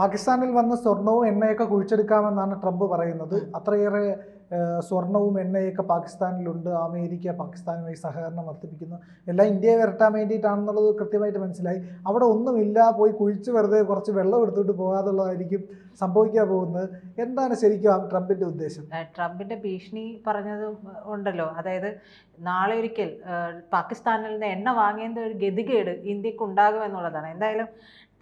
പാകിസ്ഥാനിൽ വന്ന് സ്വർണവും എണ്ണയൊക്കെ കുഴിച്ചെടുക്കാമെന്നാണ് ട്രംപ് പറയുന്നത്. അത്രയേറെ സ്വർണവും എണ്ണയൊക്കെ പാകിസ്ഥാനിലുണ്ട്. അമേരിക്ക പാകിസ്ഥാനുമായി സഹകരണം വർദ്ധിപ്പിക്കുന്നു. എല്ലാം ഇന്ത്യയെ വരട്ടാൻ വേണ്ടിയിട്ടാണെന്നുള്ളത് കൃത്യമായിട്ട് മനസ്സിലായി. അവിടെ ഒന്നുമില്ല പോയി കുഴിച്ച് വെറുതെ കുറച്ച് വെള്ളം എടുത്തിട്ട് പോകാതുള്ളതായിരിക്കും സംഭവിക്കാൻ പോകുന്നത്. എന്താണ് ശരിക്കും ട്രംപിന്റെ ഉദ്ദേശം? ട്രംപിന്റെ ട്രംപിന്റെ ഭീഷണി പറഞ്ഞത് ഉണ്ടല്ലോ. അതായത് നാളെ ഒരിക്കൽ പാകിസ്ഥാനിൽ നിന്ന് എണ്ണ വാങ്ങേണ്ട ഒരു ഗതികേട് ഇന്ത്യയ്ക്ക് ഉണ്ടാകും എന്നുള്ളതാണ് എന്തായാലും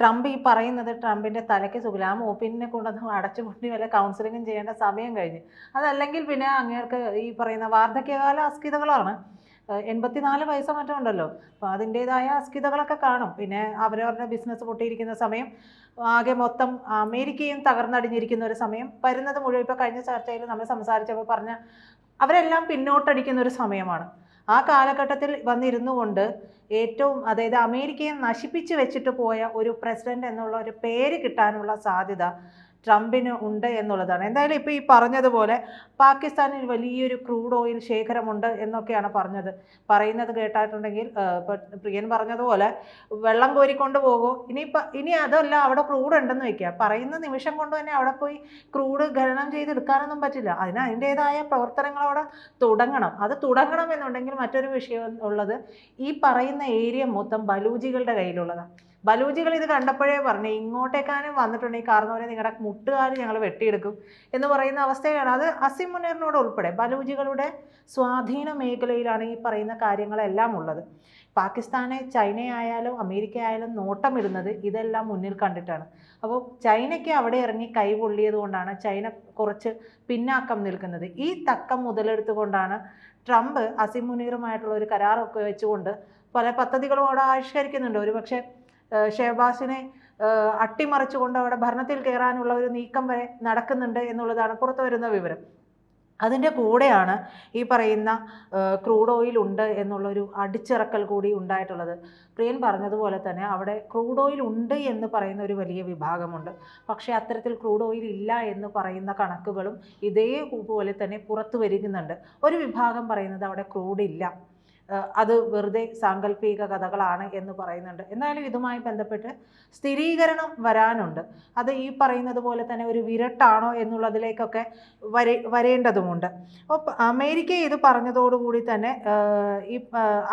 ട്രംപ് ഈ പറയുന്നത് ട്രംപിന്റെ തലയ്ക്ക് സുഖില്ല ആ മൂപ്പിനെ കൊണ്ടൊന്നും അടച്ചുപൂട്ടി വല്ല കൗൺസിലിങ്ങും ചെയ്യേണ്ട സമയം കഴിഞ്ഞ്. അതല്ലെങ്കിൽ പിന്നെ അങ്ങേർക്ക് ഈ പറയുന്ന വാർദ്ധക്യകാല അസ്കിതകളാണ്. എൺപത്തിനാല് വയസ്സ് മറ്റോ ഉണ്ടല്ലോ. അപ്പോൾ അതിന്റെതായ അസ്കിതകളൊക്കെ കാണും. പിന്നെ അവരവരുടെ ബിസിനസ് പൊട്ടിയിരിക്കുന്ന സമയം ആകെ മൊത്തം അമേരിക്കയും തകർന്നടിഞ്ഞിരിക്കുന്ന ഒരു സമയം വരുന്നത് മുഴുവൻ ഇപ്പോൾ കഴിഞ്ഞ ചർച്ചയിൽ നമ്മൾ സംസാരിച്ചപ്പോൾ പറഞ്ഞ അവരെല്ലാം പിന്നോട്ടടിക്കുന്ന ഒരു സമയമാണ്. ആ കാലഘട്ടത്തിൽ വന്നിരുന്നു കൊണ്ട് ഏറ്റവും അതായത് അമേരിക്കയെ നശിപ്പിച്ച് വെച്ചിട്ട് പോയ ഒരു പ്രസിഡന്റ് എന്നുള്ള ഒരു പേര് കിട്ടാനുള്ള സാധ്യത ട്രംപിന് ഉണ്ട് എന്നുള്ളതാണ്. എന്തായാലും ഇപ്പോൾ ഈ പറഞ്ഞതുപോലെ പാകിസ്ഥാനിൽ വലിയൊരു ക്രൂഡ് ഓയിൽ ശേഖരമുണ്ട് എന്നൊക്കെയാണ് പറഞ്ഞത്. പറയുന്നത് കേട്ടിട്ടുണ്ടെങ്കിൽ ഇപ്പോൾ പ്രിയൻ പറഞ്ഞതുപോലെ വെള്ളം കോരിക്കൊണ്ട് പോകുമോ ഇനിയിപ്പോൾ ഇനി അതല്ല അവിടെ ക്രൂഡ് ഉണ്ടെന്ന് വയ്ക്കുക പറയുന്ന നിമിഷം കൊണ്ട് തന്നെ അവിടെ പോയി ക്രൂഡ് ഖനനം ചെയ്തെടുക്കാനൊന്നും പറ്റില്ല. അതിന് അതിന്റേതായ പ്രവർത്തനങ്ങൾ അവിടെ തുടങ്ങണം. അത് തുടങ്ങണം എന്നുണ്ടെങ്കിൽ മറ്റൊരു വിഷയം ഉള്ളത് ഈ പറയുന്ന ഏരിയ മൊത്തം ബലൂജികളുടെ കയ്യിലുള്ളതാണ്. ബലൂജികൾ ഇത് കണ്ടപ്പോഴേ പറഞ്ഞു ഇങ്ങോട്ടേക്കാനും വന്നിട്ടുണ്ടെങ്കിൽ കാർന്നവരെ നിങ്ങളുടെ മുട്ടുകാൽ ഞങ്ങൾ വെട്ടിയെടുക്കും. എന്ന് പറയുന്ന അവസ്ഥയാണ്. അത് അസിം മുനീറിനോട് ഉൾപ്പെടെ ബലൂജികളുടെ സ്വാധീന മേഖലയിലാണ് ഈ പറയുന്ന കാര്യങ്ങളെല്ലാം ഉള്ളത്. പാകിസ്ഥാനെ ചൈനയായാലും അമേരിക്ക ആയാലും നോട്ടമിടുന്നത് ഇതെല്ലാം മുന്നിൽ കണ്ടിട്ടാണ്. അപ്പോൾ ചൈനയ്ക്ക് അവിടെ ഇറങ്ങി കൈപൊള്ളിയത് കൊണ്ടാണ് ചൈന കുറച്ച് പിന്നാക്കം നിൽക്കുന്നത്. ഈ തക്കം മുതലെടുത്തുകൊണ്ടാണ് ട്രംപ് അസിം മുനീറുമായിട്ടുള്ള ഒരു കരാറൊക്കെ വെച്ചുകൊണ്ട് പല പദ്ധതികളും അവിടെ ആവിഷ്കരിക്കുന്നുണ്ട്. ഒരുപക്ഷെ ഷെഹബാസിനെ അട്ടിമറിച്ചുകൊണ്ട് അവിടെ ഭരണത്തിൽ കയറാനുള്ള ഒരു നീക്കം വരെ നടക്കുന്നുണ്ട് എന്നുള്ളതാണ് പുറത്തു വരുന്ന വിവരം. അതിന്റെ കൂടെയാണ് ഈ പറയുന്ന ക്രൂഡ് ഓയിൽ ഉണ്ട് എന്നുള്ളൊരു അടിച്ചിറക്കൽ കൂടി ഉണ്ടായിട്ടുള്ളത്. പ്രിയൻ പറഞ്ഞതുപോലെ തന്നെ അവിടെ ക്രൂഡ് ഓയിൽ ഉണ്ട് എന്ന് പറയുന്ന ഒരു വലിയ വിഭാഗമുണ്ട്. പക്ഷേ അത്തരത്തിൽ ക്രൂഡ് ഓയിൽ ഇല്ല എന്ന് പറയുന്ന കണക്കുകളും ഇതേപോലെ തന്നെ പുറത്തു വരുന്നുണ്ട്. ഒരു വിഭാഗം പറയുന്നത് അവിടെ ക്രൂഡ് ഇല്ല. അത് വെറുതെ സാങ്കല്പിക കഥകളാണ് എന്ന് പറയുന്നുണ്ട്. എന്നാലും ഇതുമായി ബന്ധപ്പെട്ട് സ്ഥിരീകരണം വരാനുണ്ട്. അത് ഈ പറയുന്നത് പോലെ തന്നെ ഒരു വിരട്ടാണോ എന്നുള്ളതിലേക്കൊക്കെ വരേ വരേണ്ടതുമുണ്ട്. അപ്പോൾ അമേരിക്ക ഇത് പറഞ്ഞതോടുകൂടി തന്നെ ഈ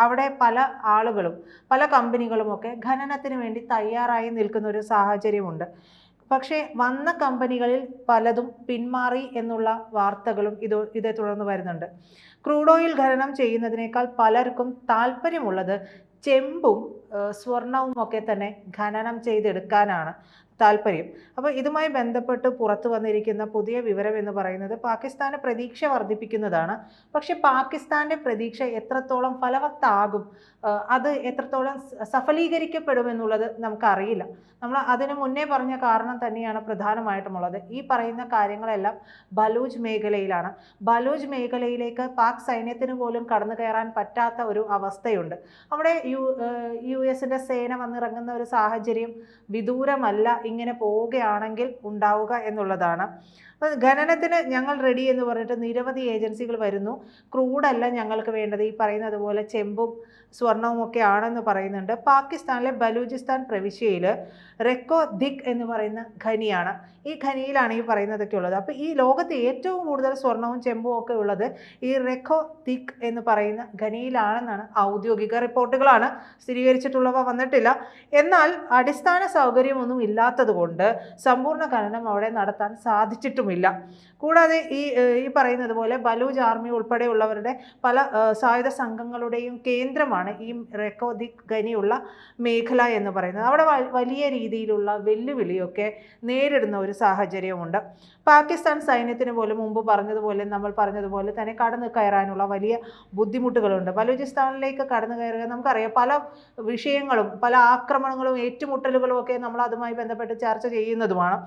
അവിടെ പല ആളുകളും പല കമ്പനികളുമൊക്കെ ഖനനത്തിന് വേണ്ടി തയ്യാറായി നിൽക്കുന്ന ഒരു സാഹചര്യമുണ്ട്. പക്ഷേ വന്ന കമ്പനികളിൽ പലതും പിന്മാറി എന്നുള്ള വാർത്തകളും ഇത് ഇതേ തുടർന്ന് വരുന്നുണ്ട്. ക്രൂഡ് ഓയിൽ ഖനനം ചെയ്യുന്നതിനേക്കാൾ പലർക്കും താല്പര്യമുള്ളത് ചെമ്പും സ്വർണവും ഒക്കെ തന്നെ ഖനനം ചെയ്തെടുക്കാനാണ് താല്പര്യം. അപ്പോൾ ഇതുമായി ബന്ധപ്പെട്ട് പുറത്തു വന്നിരിക്കുന്ന പുതിയ വിവരം എന്ന് പറയുന്നത് പാകിസ്ഥാന് പ്രതീക്ഷ വർദ്ധിപ്പിക്കുന്നതാണ്. പക്ഷേ പാകിസ്ഥാന്റെ പ്രതീക്ഷ എത്രത്തോളം ഫലവത്താകും അത് എത്രത്തോളം സഫലീകരിക്കപ്പെടും എന്നുള്ളത് നമുക്കറിയില്ല. നമ്മൾ അതിന് മുന്നേ പറഞ്ഞ കാരണം തന്നെയാണ് പ്രധാനമായിട്ടുമുള്ളത്. ഈ പറയുന്ന കാര്യങ്ങളെല്ലാം ബലൂജ് മേഖലയിലാണ്. ബലൂജ് മേഖലയിലേക്ക് പാക് സൈന്യത്തിന് പോലും കടന്നു കയറാൻ പറ്റാത്ത ഒരു അവസ്ഥയുണ്ട്. അവിടെ യു യു എസിന്റെ സേന വന്നിറങ്ങുന്ന ഒരു സാഹചര്യം വിദൂരമല്ല ഇങ്ങനെ പോവുകയാണെങ്കിൽ ഉണ്ടാവുക എന്നുള്ളതാണ്. ഖനനത്തിന് ഞങ്ങൾ റെഡി എന്ന് പറഞ്ഞിട്ട് നിരവധി ഏജൻസികൾ വരുന്നു. ക്രൂഡല്ല ഞങ്ങൾക്ക് വേണ്ടത്. ഈ പറയുന്നത് പോലെ ചെമ്പും സ്വർണവും ഒക്കെ ആണെന്ന് പറയുന്നുണ്ട്. പാകിസ്ഥാനിലെ ബലൂചിസ്ഥാൻ പ്രവിശ്യയിൽ റെക്കോ ദിക് എന്ന് പറയുന്ന ഖനിയാണ്. ഈ ഖനിയിലാണ് ഈ പറയുന്നതൊക്കെ ഉള്ളത്. അപ്പോൾ ഈ ലോകത്ത് ഏറ്റവും കൂടുതൽ സ്വർണവും ചെമ്പും ഒക്കെ ഉള്ളത് ഈ റെക്കോ ദിക് എന്ന് പറയുന്ന ഖനിയിലാണെന്നാണ് ഔദ്യോഗിക റിപ്പോർട്ടുകളാണ്. സ്ഥിരീകരിച്ചിട്ടുള്ളവ വന്നിട്ടില്ല. എന്നാൽ അടിസ്ഥാന സൗകര്യമൊന്നും ഇല്ലാത്തതുകൊണ്ട് സമ്പൂർണ ഖനനം അവിടെ നടത്താൻ സാധിച്ചിട്ടുമില്ല. കൂടാതെ ഈ ഈ പറയുന്നത് പോലെ ബലൂജ് ആർമി ഉൾപ്പെടെയുള്ളവരുടെ പല സായുധ സംഘങ്ങളുടെയും കേന്ദ്രമാണ് ഈ റെക്കോദി ഖനിയുള്ള മേഖല എന്ന് പറയുന്നത്. അവിടെ വലിയ രീതിയിലുള്ള വെല്ലുവിളിയൊക്കെ നേരിടുന്ന ഒരു സാഹചര്യമുണ്ട്. പാകിസ്ഥാൻ സൈന്യത്തിന് പോലും മുമ്പ് പറഞ്ഞതുപോലെ നമ്മൾ പറഞ്ഞതുപോലെ തന്നെ കടന്നു കയറാനുള്ള വലിയ ബുദ്ധിമുട്ടുകളുണ്ട്. ബലൂചിസ്ഥാനിലേക്ക് കടന്നു കയറുക നമുക്കറിയാം പല വിഷയങ്ങളും പല ആക്രമണങ്ങളും ഏറ്റുമുട്ടലുകളും ഒക്കെ നമ്മൾ അതുമായി ബന്ധപ്പെട്ട് ചർച്ച ചെയ്യുന്നതുമാണ്.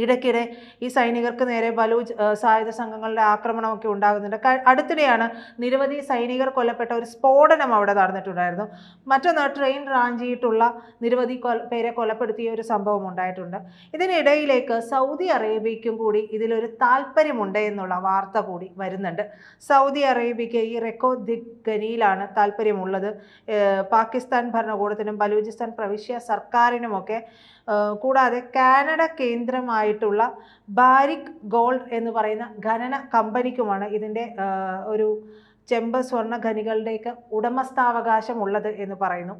ഇടയ്ക്കിടെ ഈ സൈനികർക്ക് നേരെ ബലൂജ് സായുധ സംഘങ്ങളുടെ ആക്രമണമൊക്കെ ഉണ്ടാകുന്നുണ്ട്. അടുത്തിടെയാണ് നിരവധി സൈനികർ കൊല്ലപ്പെട്ട ഒരു സ്ഫോടനം അവിടെ നടന്നിട്ടുണ്ടായിരുന്നു. മറ്റൊന്ന് ട്രെയിൻ റാഞ്ചിയിട്ടുള്ള നിരവധി പേരെ കൊലപ്പെടുത്തിയ ഒരു സംഭവം ഉണ്ടായിട്ടുണ്ട്. ഇതിനിടയിലേക്ക് സൗദി അറേബ്യയ്ക്കും കൂടി ഇതിലൊരു താല്പര്യമുണ്ട് എന്നുള്ള വാർത്ത കൂടി വരുന്നുണ്ട്. സൗദി അറേബ്യയ്ക്ക് ഈ റെക്കോ ദിഗ്ഗനിയിലാണ് താല്പര്യമുള്ളത്. പാകിസ്ഥാൻ ഭരണകൂടത്തിനും ബലൂചിസ്ഥാൻ പ്രവിശ്യ സർക്കാരിനുമൊക്കെ കൂടാതെ കാനഡ കേന്ദ്രമായിട്ടുള്ള ബാരിക് ഗോൾഡ് എന്ന് പറയുന്ന ഖനന കമ്പനിക്കുമാണ് ഇതിന്റെ ഒരു ചെമ്പ് സ്വർണ ഖനികളുടെയൊക്കെ ഉടമസ്ഥാവകാശം ഉള്ളത് എന്ന് പറയുന്നു.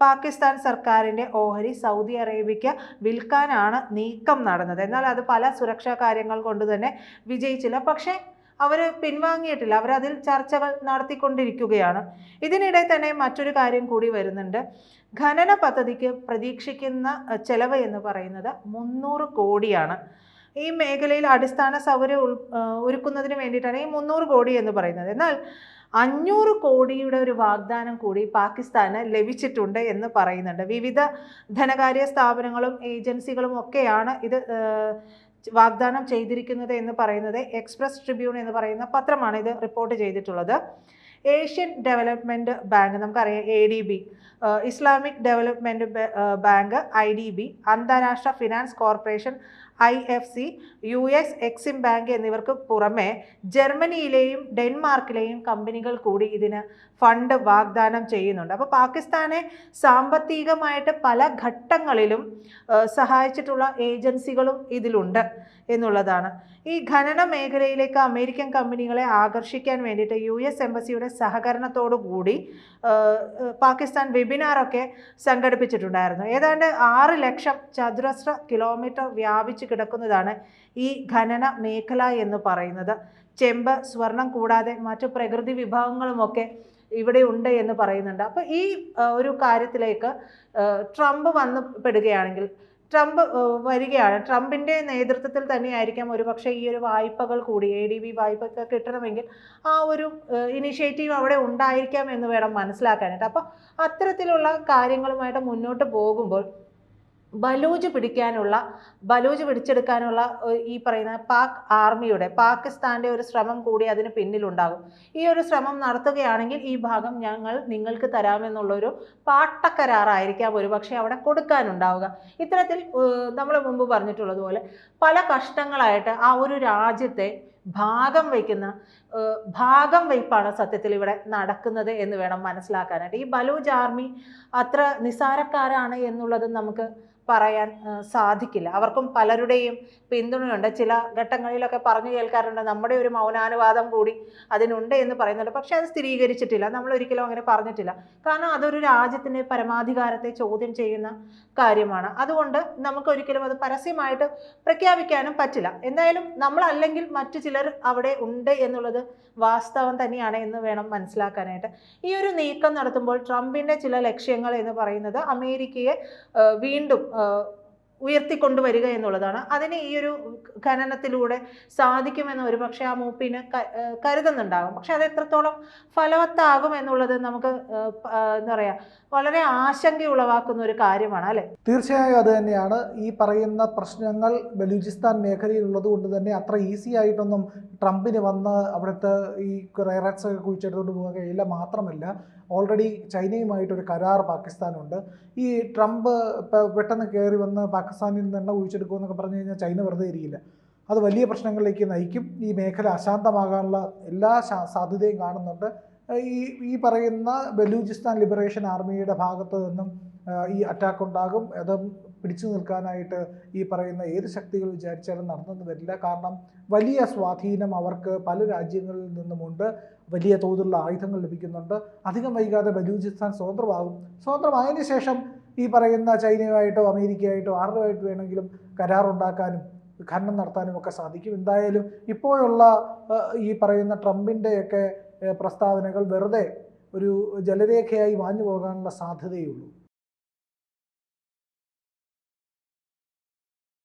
പാകിസ്ഥാൻ സർക്കാരിന്റെ ഓഹരി സൗദി അറേബ്യയ്ക്ക് വിൽക്കാനാണ് നീക്കം നടന്നത്. എന്നാൽ അത് പല സുരക്ഷാ കാര്യങ്ങൾ കൊണ്ട് തന്നെ വിജയിച്ചില്ല. പക്ഷേ അവർ പിൻവാങ്ങിയിട്ടില്ല. അവരതിൽ ചർച്ചകൾ നടത്തിക്കൊണ്ടിരിക്കുകയാണ്. ഇതിനിടെ തന്നെ മറ്റൊരു കാര്യം കൂടി വരുന്നുണ്ട്. ഖനന പദ്ധതിക്ക് പ്രതീക്ഷിക്കുന്ന ചെലവ് എന്ന് പറയുന്നത് മുന്നൂറ് കോടിയാണ്. ഈ മേഖലയിൽ അടിസ്ഥാന സൗകര്യം ഒരുക്കുന്നതിന് വേണ്ടിയിട്ടാണ് ഈ മുന്നൂറ് കോടി എന്ന് പറയുന്നത്. എന്നാൽ അഞ്ഞൂറ് കോടിയുടെ ഒരു വാഗ്ദാനം കൂടി പാകിസ്ഥാന് ലഭിച്ചിട്ടുണ്ട് എന്ന് പറയുന്നുണ്ട്. വിവിധ ധനകാര്യ സ്ഥാപനങ്ങളും ഏജൻസികളും ഒക്കെയാണ് ഇത് വാഗ്ദാനം ചെയ്തിരിക്കുന്നത് എന്ന് പറയുന്നത് എക്സ്പ്രസ് ട്രിബ്യൂൺ എന്ന് പറയുന്ന പത്രമാണ് ഇത് റിപ്പോർട്ട് ചെയ്തിട്ടുള്ളത്. ഏഷ്യൻ ഡെവലപ്മെന്റ് ബാങ്ക് നമുക്കറിയാം A D B Islamic development bank I D B അന്താരാഷ്ട്ര finance corporation I F C U S Exim bank എന്നിവർക്ക് പുറമെ ജർമ്മനിയിലെയും ഡെൻമാർക്കിലെയും കമ്പനികൾ കൂടി ഇതിന് ഫണ്ട് വാഗ്ദാനം ചെയ്യുന്നുണ്ട്. അപ്പോൾ പാകിസ്ഥാനെ സാമ്പത്തികമായിട്ട് പല ഘട്ടങ്ങളിലും സഹായിച്ചിട്ടുള്ള ഏജൻസികളും ഇതിലുണ്ട് എന്നുള്ളതാണ്. ഈ ഖനന മേഖലയിലേക്ക് അമേരിക്കൻ കമ്പനികളെ ആകർഷിക്കാൻ വേണ്ടിയിട്ട് യു എസ് എംബസിയുടെ സഹകരണത്തോടു കൂടി പാകിസ്ഥാൻ വെബിനാറൊക്കെ സംഘടിപ്പിച്ചിട്ടുണ്ടായിരുന്നു. ഏതാണ്ട് ആറ് ലക്ഷം ചതുരശ്ര കിലോമീറ്റർ വ്യാപിച്ച് കിടക്കുന്നതാണ് ഈ ഖനന മേഖല എന്ന് പറയുന്നത്. ചെമ്പ് സ്വർണം കൂടാതെ മറ്റു പ്രകൃതി വിഭവങ്ങളുമൊക്കെ ഇവിടെ ഉണ്ട് എന്ന് പറയുന്നുണ്ട്. അപ്പോൾ ഈ ഒരു കാര്യത്തിലേക്ക് ട്രംപ് വന്നു പെടുകയാണെങ്കിൽ ട്രംപ് വരികയാണ്. ട്രംപിന്റെ നേതൃത്വത്തിൽ തന്നെയായിരിക്കാം ഒരുപക്ഷെ ഈ ഒരു വായ്പകൾ കൂടി എ ഡി ബി വായ്പ കിട്ടണമെങ്കിൽ ആ ഒരു ഇനിഷ്യേറ്റീവ് അവിടെ ഉണ്ടായിരിക്കാം എന്ന് വേണം മനസ്സിലാക്കാനായിട്ട്. അപ്പോൾ അത്തരത്തിലുള്ള കാര്യങ്ങളുമായിട്ട് മുന്നോട്ട് പോകുമ്പോൾ ബലൂജ് പിടിക്കാനുള്ള ബലൂജ് പിടിച്ചെടുക്കാനുള്ള ഈ പറയുന്ന പാക് ആർമിയുടെ പാകിസ്ഥാന്റെ ഒരു ശ്രമം കൂടി അതിന് പിന്നിലുണ്ടാകും. ഈ ഒരു ശ്രമം നടത്തുകയാണെങ്കിൽ ഈ ഭാഗം ഞങ്ങൾ നിങ്ങൾക്ക് തരാമെന്നുള്ളൊരു പാട്ടക്കരാറായിരിക്കാം ഒരുപക്ഷെ അവിടെ കൊടുക്കാനുണ്ടാവുക. ഇത്തരത്തിൽ നമ്മൾ മുമ്പ് പറഞ്ഞിട്ടുള്ളതുപോലെ പല കഷ്ടങ്ങളായിട്ട് ആ ഒരു രാജ്യത്തെ ഭാഗം വയ്ക്കുന്ന ഭാഗം വയ്പ്പാണ് സത്യത്തിൽ ഇവിടെ നടക്കുന്നത് എന്ന് വേണം മനസ്സിലാക്കാനായിട്ട്. ഈ ബലൂജ് ആർമി അത്ര നിസാരക്കാരാണ് എന്നുള്ളത് നമുക്ക് പറയാൻ സാധിക്കില്ല. അവർക്കും പലരുടെയും പിന്തുണയുണ്ട്. ചില ഘട്ടങ്ങളിലൊക്കെ പറഞ്ഞു കേൾക്കാറുണ്ട് നമ്മുടെ ഒരു മൗനാനുവാദം കൂടി അതിനുണ്ട് എന്ന് പറയുന്നുണ്ട്. പക്ഷേ അത് സ്ഥിരീകരിച്ചിട്ടില്ല. നമ്മൾ ഒരിക്കലും അങ്ങനെ പറഞ്ഞിട്ടില്ല. കാരണം അതൊരു രാജ്യത്തിന്റെ പരമാധികാരത്തെ ചോദ്യം ചെയ്യുന്ന കാര്യമാണ്. അതുകൊണ്ട് നമുക്ക് ഒരിക്കലും അത് പരസ്യമായിട്ട് പ്രഖ്യാപിക്കാനും പറ്റില്ല. എന്തായാലും നമ്മളല്ലെങ്കിൽ മറ്റു ചിലർ അവിടെ ഉണ്ട് എന്നുള്ളത് വാസ്തവം തന്നെയാണ് എന്ന് വേണം മനസ്സിലാക്കാനായിട്ട്. ഈ ഒരു നീക്കം നടത്തുമ്പോൾ ട്രംപിന്റെ ചില ലക്ഷ്യങ്ങൾ എന്ന് പറയുന്നത് അമേരിക്കയെ വീണ്ടും ഉയർത്തിക്കൊണ്ടുവരിക എന്നുള്ളതാണ്. അതിന് ഈ ഒരു ഖനനത്തിലൂടെ സാധിക്കുമെന്ന് ഒരു പക്ഷേ ആ മൂപ്പിന് കരുതുന്നുണ്ടാകും. പക്ഷെ അത് എത്രത്തോളം ഫലവത്താകും എന്നുള്ളത് നമുക്ക് എന്താ പറയുക വളരെ ആശങ്ക ഉളവാക്കുന്ന ഒരു കാര്യമാണ് അല്ലേ? തീർച്ചയായും അത് തന്നെയാണ്. ഈ പറയുന്ന പ്രശ്നങ്ങൾ ബലൂചിസ്ഥാൻ മേഖലയിൽ ഉള്ളത് കൊണ്ട് തന്നെ അത്ര ഈസി ആയിട്ടൊന്നും ട്രംപിന് വന്ന് അവിടുത്തെ ഈ റയറാക്സ് ഒക്കെ കുഴിച്ചെടുത്തോണ്ട് പോകാൻ കഴിയില്ല മാത്രമല്ല ഓൾറെഡി ചൈനയുമായിട്ടൊരു കരാർ പാകിസ്ഥാനുണ്ട്. ഈ ട്രംപ് പെട്ടെന്ന് കയറി വന്ന് പാകിസ്ഥാനിൽ നിന്ന് എണ്ണ കുഴിച്ചെടുക്കുമെന്നൊക്കെ പറഞ്ഞു കഴിഞ്ഞാൽ ചൈന വെറുതെ ഇരിക്കില്ല. അത് വലിയ പ്രശ്നങ്ങളിലേക്ക് നയിക്കും. ഈ മേഖല അശാന്തമാകാനുള്ള എല്ലാ സാധ്യതയും കാണുന്നുണ്ട്. ഈ ഈ പറയുന്ന ബലൂചിസ്ഥാൻ ലിബറേഷൻ ആർമിയുടെ ഭാഗത്ത് നിന്നും ഈ അറ്റാക്ക് ഉണ്ടാകും. അത് പിടിച്ചു നിൽക്കാനായിട്ട് ഈ പറയുന്ന ഏത് ശക്തികൾ വിചാരിച്ചാലും നടന്നെന്ന് വരില്ല. കാരണം വലിയ സ്വാധീനം അവർക്ക് പല രാജ്യങ്ങളിൽ നിന്നുമുണ്ട്. വലിയ തോതിലുള്ള ആയുധങ്ങൾ ലഭിക്കുന്നുണ്ട്. അധികം വൈകാതെ ബലൂചിസ്ഥാൻ സ്വതന്ത്രമാകും. സ്വതന്ത്രമായതിനു ശേഷം ഈ പറയുന്ന ചൈനയുമായിട്ടോ അമേരിക്കയായിട്ടോ ആരുമായിട്ട് വേണമെങ്കിലും കരാറുണ്ടാക്കാനും ഖനനം നടത്താനും ഒക്കെ സാധിക്കും. എന്തായാലും ഇപ്പോഴുള്ള ഈ പറയുന്ന ട്രംപിന്റെയൊക്കെ പ്രസ്താവനകൾ വെറുതെ ഒരു ജലരേഖയായി മാഞ്ഞു പോകാനുള്ള സാധ്യതയുള്ളൂ